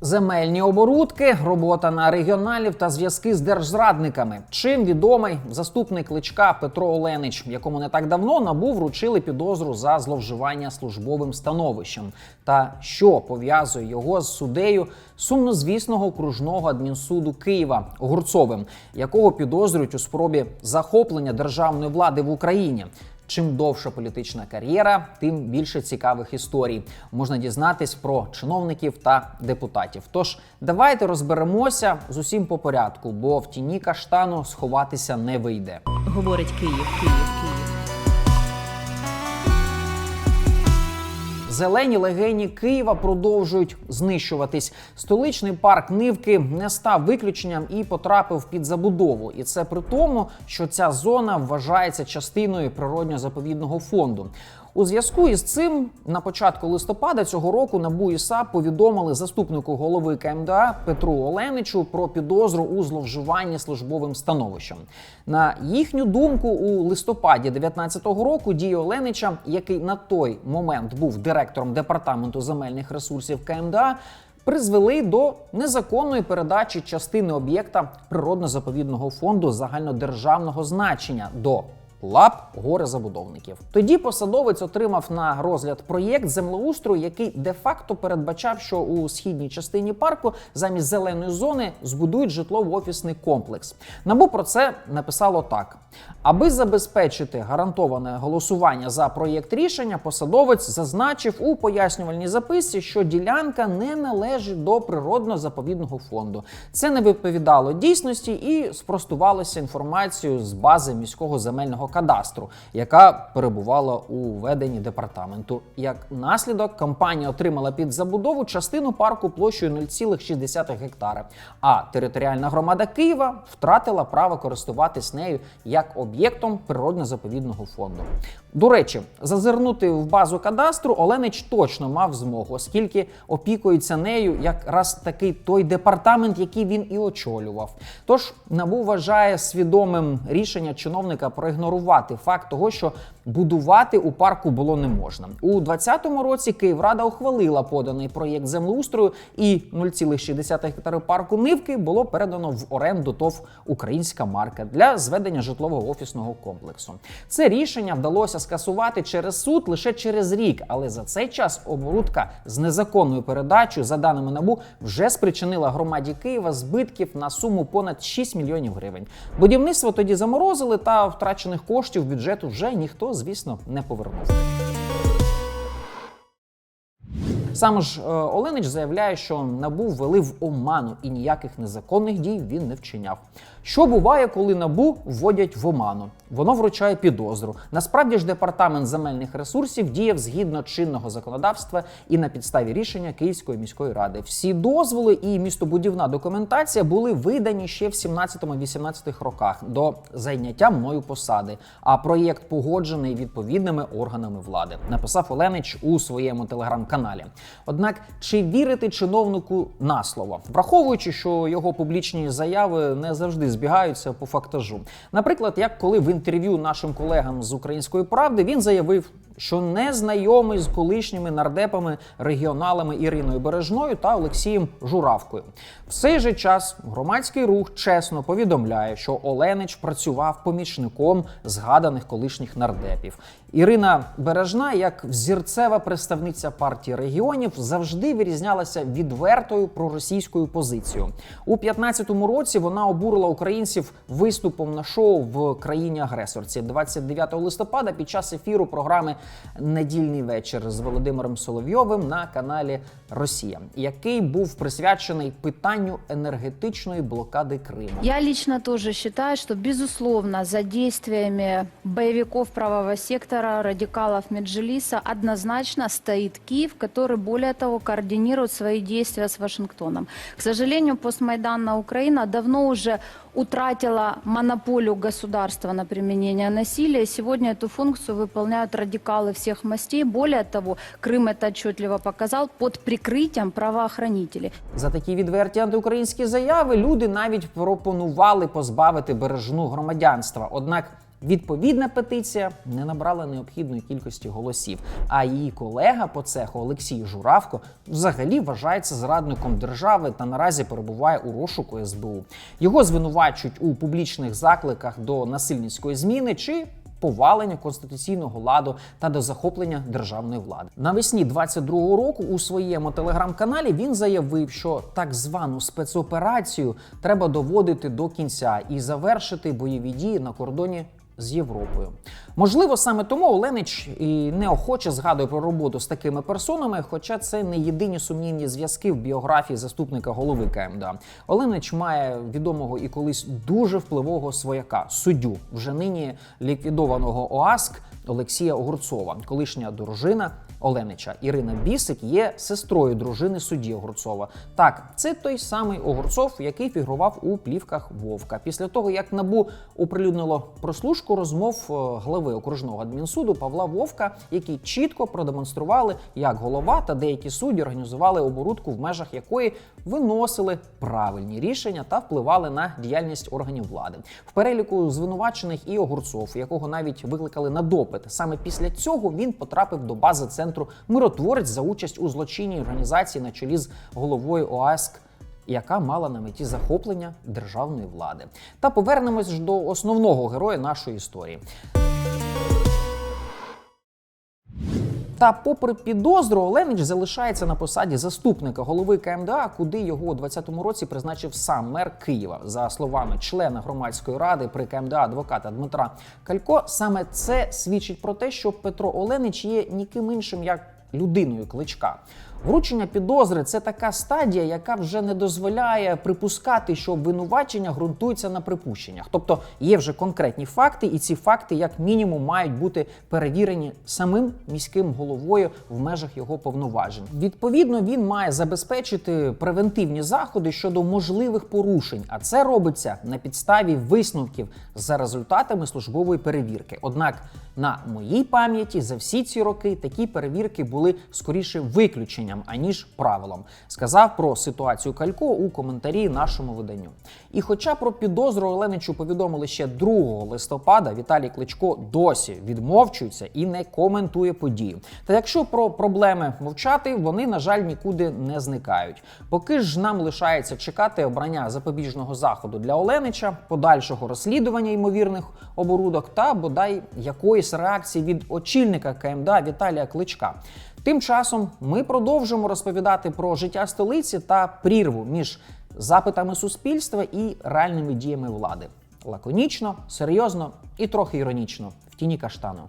Земельні оборудки, робота на регіоналів та зв'язки з держзрадниками. Чим відомий заступник кличка Петро Оленич, якому не так давно набу вручили підозру за зловживання службовим становищем, та що пов'язує його з суддею сумнозвісного окружного адмінсуду Києва Гурцовим, якого підозрюють у спробі захоплення державної влади в Україні. Чим довша політична кар'єра, тим більше цікавих історій можна дізнатись про чиновників та депутатів. Тож давайте розберемося з усім по порядку, бо в тіні каштану сховатися не вийде. Говорить Київ, Київ, Київ. Зелені легені Києва продовжують знищуватись. Столичний парк Нивки не став виключенням і потрапив під забудову. І це при тому, що ця зона вважається частиною природньо-заповідного фонду. У зв'язку із цим на початку листопада цього року НАБУ і повідомили заступнику голови КМДА Петру Оленичу про підозру у зловживанні службовим становищем. На їхню думку, у листопаді 2019 року дії Оленича, який на той момент був директором департаменту земельних ресурсів КМДА, призвели до незаконної передачі частини об'єкта природно-заповідного фонду загальнодержавного значення до лап горе забудовників. Тоді посадовець отримав на розгляд проєкт землеустрою, який де-факто передбачав, що у східній частині парку замість зеленої зони збудують житлово-офісний комплекс. Набу про це написало так: аби забезпечити гарантоване голосування за проєкт рішення, посадовець зазначив у пояснювальній записці, що ділянка не належить до природно-заповідного фонду. Це не відповідало дійсності і спростувалося інформацією з бази міського земельного кадастру, яка перебувала у веденні департаменту. Як наслідок, компанія отримала під забудову частину парку площею 0,6 гектара, а територіальна громада Києва втратила право користуватись нею як об'єктом природно-заповідного фонду. До речі, зазирнути в базу кадастру Оленич точно мав змогу, оскільки опікується нею якраз такий той департамент, який він і очолював. Тож НАБУ вважає свідомим рішення чиновника проігнорувати факт того, що будувати у парку було не можна. У 2020 році Київрада ухвалила поданий проєкт землеустрою, і 0,6 гектари парку Нивки було передано в оренду ТОВ Українська марка для зведення житлового офісного комплексу. Це рішення вдалося скасувати через суд лише через рік, але за цей час оборудка з незаконною передачею, за даними НАБУ, вже спричинила громаді Києва збитків на суму понад 6 мільйонів гривень. Будівництво тоді заморозили, та втрачених коштів бюджету вже ніхто, звісно, не повернув. Саме ж е, Оленич заявляє, що набу ввели в оману і ніяких незаконних дій він не вчиняв. Що буває, коли набу вводять в оману? Воно вручає підозру. Насправді ж департамент земельних ресурсів діяв згідно чинного законодавства і на підставі рішення Київської міської ради. Всі дозволи і містобудівна документація були видані ще в 17-18 роках до зайняття мною посади. А проєкт погоджений відповідними органами влади. Написав Оленич у своєму телеграм-каналі. Однак чи вірити чиновнику на слово, враховуючи, що його публічні заяви не завжди збігаються по фактажу. Наприклад, як коли в інтерв'ю нашим колегам з української правди він заявив, що не знайомий з колишніми нардепами регіоналами Іриною Бережною та Олексієм Журавкою. В цей же час громадський рух чесно повідомляє, що Оленич працював помічником згаданих колишніх нардепів. Ірина Бережна, як взірцева представниця партії регіонів, завжди вирізнялася відвертою проросійською позицією. У 15-му році вона обурила українців виступом на шоу в країні агресорці 29 листопада під час ефіру програми Недільний вечір з Володимиром Соловйовим на каналі Росія, який був присвячений питанню енергетичної блокади Криму. Я лично тоже считаю, что, безусловно, за действиями боевиков правого сектора, радикалов Меджлиса однозначно стоит Киев, который, более того, координирует свои действия с Вашингтоном. К сожалению, постмайданная Украина давно уже утратила монополию государства на применение насилия. Сегодня эту функцию выполняют радикалы всех мастей. Более того, Крым это отчетливо показал под прикрытием правоохранителей. За такі відверті антиукраїнські заяви люди навіть пропонували позбавити бережну громадянства. Однак Відповідна петиція не набрала необхідної кількості голосів. А її колега по цеху Олексій Журавко взагалі вважається зрадником держави та наразі перебуває у розшуку СБУ. Його звинувачують у публічних закликах до насильницької зміни чи повалення конституційного ладу та до захоплення державної влади. Навесні 22-го року у своєму телеграм-каналі він заявив, що так звану спецоперацію треба доводити до кінця і завершити бойові дії на кордоні з Європою. Можливо, саме тому Оленич і неохоче згадує про роботу з такими персонами, хоча це не єдині сумнівні зв'язки в біографії заступника голови КМДА. Оленич має відомого і колись дуже впливового свояка, суддю, вже нині ліквідованого ОАСК Олексія Огурцова, колишня дружина Оленича Ірина Бісик є сестрою дружини судді Огурцова. Так, це той самий Огурцов, який фігурував у плівках Вовка. Після того, як набу оприлюднило прослушку розмов е, глави окружного адмінсуду Павла Вовка, які чітко продемонстрували, як голова та деякі судді організували оборудку, в межах якої виносили правильні рішення та впливали на діяльність органів влади. В переліку звинувачених і Огурцов, якого навіть викликали на допит. Саме після цього він потрапив до бази центру миротворець за участь у злочинній організації на чолі з головою ОАСК. Яка мала на меті захоплення державної влади, та повернемось ж до основного героя нашої історії. Та, попри підозру, Оленич залишається на посаді заступника голови КМДА, куди його у 2020 році призначив сам мер Києва. За словами члена громадської ради при КМДА адвоката Дмитра Калько, саме це свідчить про те, що Петро Оленич є ніким іншим як людиною кличка. Вручення підозри це така стадія, яка вже не дозволяє припускати, що обвинувачення ґрунтується на припущеннях. Тобто є вже конкретні факти, і ці факти, як мінімум, мають бути перевірені самим міським головою в межах його повноважень. Відповідно, він має забезпечити превентивні заходи щодо можливих порушень, а це робиться на підставі висновків за результатами службової перевірки. Однак на моїй пам'яті за всі ці роки такі перевірки були скоріше виключенням аніж правилом. Сказав про ситуацію Калько у коментарі нашому виданню. І хоча про підозру Оленичу повідомили ще 2 листопада, Віталій Кличко досі відмовчується і не коментує подію. Та якщо про проблеми мовчати, вони на жаль нікуди не зникають. Поки ж нам лишається чекати обрання запобіжного заходу для Оленича, подальшого розслідування ймовірних оборудок та бодай якоїсь реакції від очільника КМДА Віталія Кличка. Тим часом ми продовжимо розповідати про життя столиці та прірву між запитами суспільства і реальними діями влади. Лаконічно, серйозно і трохи іронічно в тіні каштану.